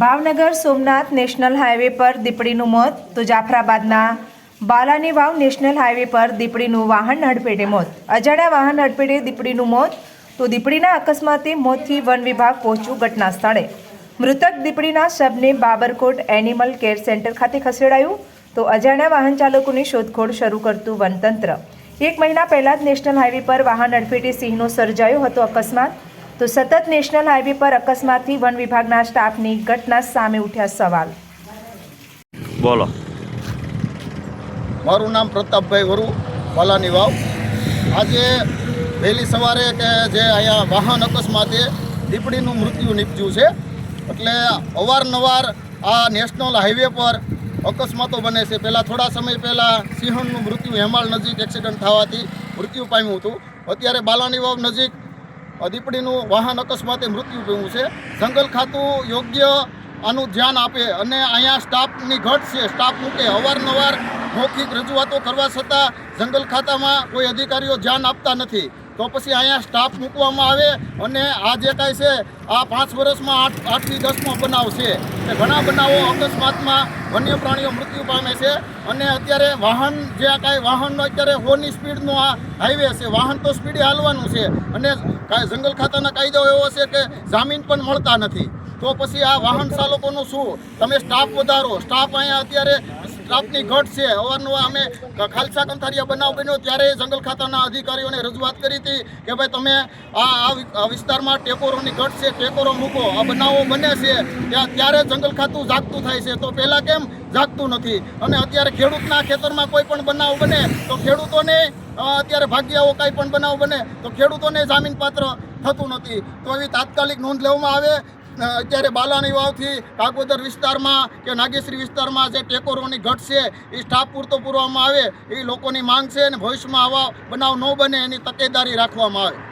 Bhavnagar Somnath national highway પર દીપડીનું મોત, તો જાફરાબાદના બાલાની વાવ નેશનલ હાઈવે પર દીપડીનું વાહન હડફેટે મોત. અજાણ્યા વાહન હડફેટે દીપડીનું મોત, તો દીપડીના અકસ્માતે મોતથી વન વિભાગ પહોંચ્યું ઘટના સ્થળે મૃતક દીપડીના શબને બાબરકોટ એનિમલ કેર સેન્ટર ખાતે ખસેડાયું, તો અજાણ્યા વાહન ચાલકોની શોધખોળ શરૂ કરતું વનતંત્ર. એક મહિના પહેલાં જ નેશનલ હાઈવે પર વાહન અડફેટે સિંહનો સર્જાયો હતો અકસ્માત તો સતત નેશનલ હાઈવે પર અકસ્માતથી વન વિભાગના સ્ટાફની ઘટના સામે ઉઠ્યા સવાલ. બોલો. મારું નામ પ્રતાપભાઈ વરુ પાલાની વાવ. આજે વહેલી સવારે કે જે અહીંયા વાહન અકસ્માતે દીપડીનું મૃત્યુ નીપજ્યું છે એટલે અવારનવાર આ નેશનલ હાઈવે પર અકસ્માતો બને છે. પહેલાં થોડા સમય પહેલાં સિંહણનું મૃત્યુ હેમાળ નજીક એક્સિડન્ટ થવાથી મૃત્યુ પામ્યું હતું. અત્યારે બાલાની વાવ નજીક દીપડીનું વાહન અકસ્માતે મૃત્યુ થયું છે. જંગલ ખાતું યોગ્ય આનું ધ્યાન આપે અને અહીંયા સ્ટાફની ઘટ છે. સ્ટાફ મૂકે અવારનવાર મૌખિક રજૂઆતો કરવા છતાં જંગલ ખાતામાં કોઈ અધિકારીઓ ધ્યાન આપતા નથી. તો પછી અહીંયા સ્ટાફ મૂકવામાં આવે અને આ જે કાંઈ છે, આ પાંચ વર્ષમાં આઠ આઠથી દસમો બનાવ છે. તે ઘણા બનાવો અકસ્માતમાં વન્ય પ્રાણીઓ મૃત્યુ પામે છે. અને અત્યારે વાહન, જે આ કાંઈ વાહનનો અત્યારે હોની સ્પીડનો આ હાઈવે છે. વાહન તો સ્પીડે હાલવાનું છે. અને જંગલ ખાતાના કાયદો એવો છે કે જામીન પણ મળતા નથી. તો પછી આ વાહન ચાલકોનું શું? તમે સ્ટાફ વધારો. સ્ટાફ અહીંયા અત્યારે સ્ટાફની ઘટ છે. અવારનવાર અમે ખાલસા કંથારિયા બનાવ બન્યો ત્યારે જંગલ ખાતાના અધિકારીઓને રજૂઆત કરી હતી કે ભાઈ તમે આ આ વિસ્તારમાં ટેકોરોની ઘટ છે, ટેકોરો મૂકો. આ બનાવો બને છે. ત્યાં ત્યારે જંગલ ખાતું જાગતું થાય છે. તો પહેલાં કેમ જાગતું નથી? અને અત્યારે ખેડૂતના ખેતરમાં કોઈ પણ બનાવ બને તો ખેડૂતોને અત્યારે ભાગ્યાઓ કાંઈ પણ બનાવ બને તો ખેડૂતોને જામીનપાત્ર થતું નથી. તો એવી તાત્કાલિક નોંધ લેવામાં આવે અત્યારે બાલાની વાવથી કાગોદર વિસ્તારમાં કે નાગેશ્રી વિસ્તારમાં જે ટેકોરોની ઘટ છે એ સ્ટાફ પૂરતો પૂરવામાં આવે એ લોકોની માંગ છે અને ભવિષ્યમાં આવા બનાવ ન બને એની તકેદારી રાખવામાં આવે.